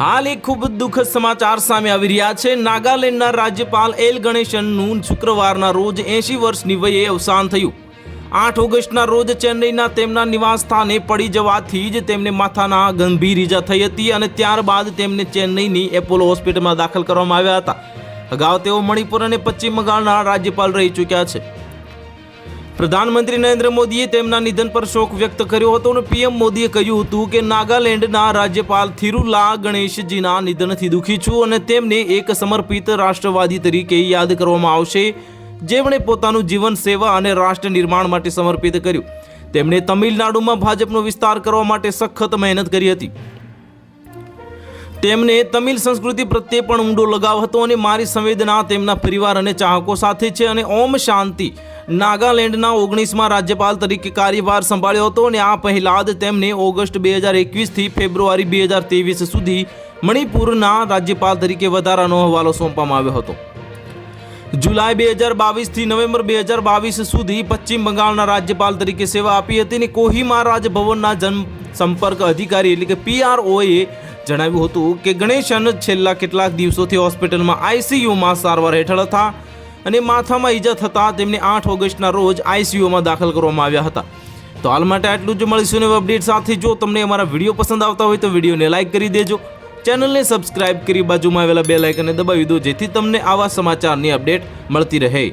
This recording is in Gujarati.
હાલ એક ખૂબ દુઃખદ સમાચાર સામે આવી રહ્યા છે. નાગાલેન્ડના રાજ્યપાલ એલ ગણેશનનું શુક્રવારના રોજ એંશી વર્ષની વયે અવસાન થયું. આઠ ઓગસ્ટના રોજ ચેન્નઈના તેમના નિવાસ સ્થાને પડી જવાથી જ તેમને માથાના ગંભીર ઈજા થઈ હતી અને ત્યારબાદ તેમને ચેન્નઈની એપોલો હોસ્પિટલમાં દાખલ કરવામાં આવ્યા હતા. અગાઉ તેઓ મણિપુર અને પશ્ચિમ બંગાળના રાજ્યપાલ રહી ચૂક્યા છે. પ્રધાનમંત્રી નરેન્દ્ર મોદીએ તેમના નિધન પર શોક વ્યક્ત કર્યો હતો અને પીએમ મોદીએ કહ્યું હતું કે નાગાલેન્ડના રાજ્યપાલ થિરુલા ગણેશજીના નિધનથી દુઃખી છું અને તેમને એક સમર્પિત રાષ્ટ્રવાદી તરીકે યાદ કરવામાં આવશે. જેમણે પોતાનું જીવન, સેવા અને રાષ્ટ્ર નિર્માણ માટે સમર્પિત કર્યું. તેમણે તમિલનાડુમાં ભાજપનો વિસ્તાર કરવા માટે સખત મહેનત કરી હતી. તેમને તમિલ સંસ્કૃતિ પ્રત્યે પણ ઊંડો લગાવ હતો અને મારી સંવેદના તેમના પરિવાર અને ચાહકો સાથે છે અને ઓમ શાંતિ નાગાલેન્ડના ઓગણીસમાં રાજ્યપાલ તરીકે કાર્યભાર સંભાળ્યો હતો અને આ પહેલા જ તેમને ઓગસ્ટ બે હજાર એકવીસથી ફેબ્રુઆરી બે હજાર ત્રેવીસ સુધી મણિપુરના રાજ્યપાલ તરીકે વધારાનો હવાલો સોંપવામાં આવ્યો હતો. જુલાઈ બે હજાર બાવીસથી નવેમ્બર બે હજાર બાવીસ સુધી પશ્ચિમ બંગાળના રાજ્યપાલ તરીકે સેવા આપી હતી અને કોહિમા રાજભવનના જનસંપર્ક અધિકારી એટલે કે પીઆરઓએ જણાવ્યું હતું કે ગણેશન છેલ્લા કેટલાક દિવસોથી હોસ્પિટલમાં આઈસીયુમાં સારવાર હેઠળ હતા. અને માથામાં ઈજા થતાં તેમને આઠ ઓગસ્ટના રોજ આઈસીયુમાં દાખલ કરવામાં આવ્યા હતા. તો હાલ માટે આટલું જ મળીશું નવા અપડેટ સાથે. જો તમને અમારા વીડિયો પસંદ આવતા હોય તો વિડીયોને લાઇક કરી દેજો. ચેનલને સબસ્ક્રાઇબ કરી બાજુમાં આવેલા બે લાઇકને દબાવી દો જેથી તમને આવા સમાચારની અપડેટ મળતી રહે.